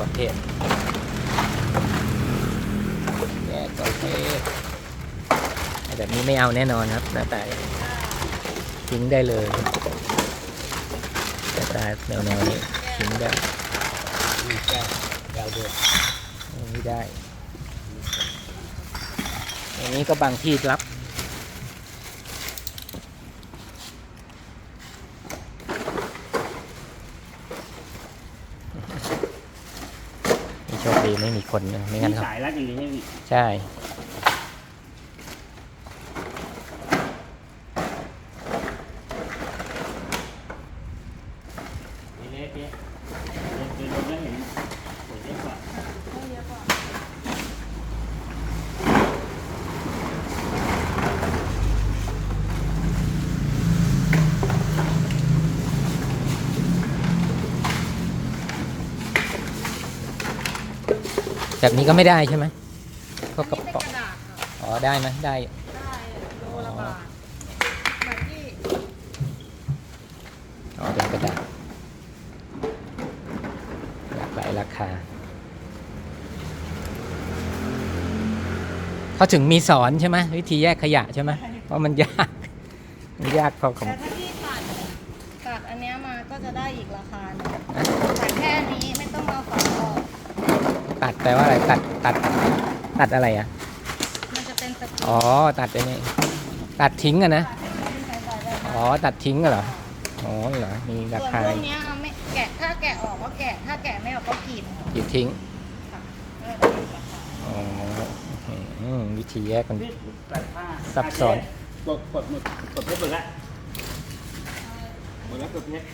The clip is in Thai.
ประเภทแยกประเภทแบบนี้ไม่เอาแน่นอนครับหน้าตาทิ้งได้เลยหน้าตาแนวแนวๆนี้ทิ้งได้นี่แก้วแก้วด้วยไม่ได้ อันนี้ก็บางที่รับ นี่โช คดีไม่มีคนนะไม่งั้นมีครับสายรัดอย่างนี้ใช่ไหมพี่ใช่เล็กๆเล็กเดินลงแล้วเห็นสวยเยอะกว่า แบบนี้ก็ไม่ได้ใช่ไหมพวกกระเป็นป๋องกระดาษค่ะอ๋อได้ไหมได้ได้โลละบาทแบบที่อ๋อเป็นกระดาษหลากหลายราคาเขาถึงมีสอนใช่ไหมวิธีแยกขยะใช่ไหมเพราะมันยากมันยากพอของแต่ถ้าพี่ตัดตัดอันเนี้ยมาก็จะได้อีกราคาหนึงแต่แค่นี้ไม่ต้องเอาฝาออก ตัดแปลว่าอะไร ตัด ตัด ตัดอะไรอะ มันจะเป็นตะปูอ๋อ ตัดไอ้นี่ ตัดทิ้งอะนะตัดให้มันเป็นสายๆแบบอ๋อ ตัดทิ้งอะเหรอ อ๋อเหรอ มีส่ราวนคาพวกเนี้ยเอาไม่แกะถ้าแกะออกก็แกะถ้าแกะไม่ออกก็กรีดกี่ทิ้ง ค่ะก็จะเป็นราคาอ๋ออืมวิธีแยกมันนี่ตัดผ้าซับซ้อนกดกดหมดกดเพชรหมดละหมดแล้วกดเพชร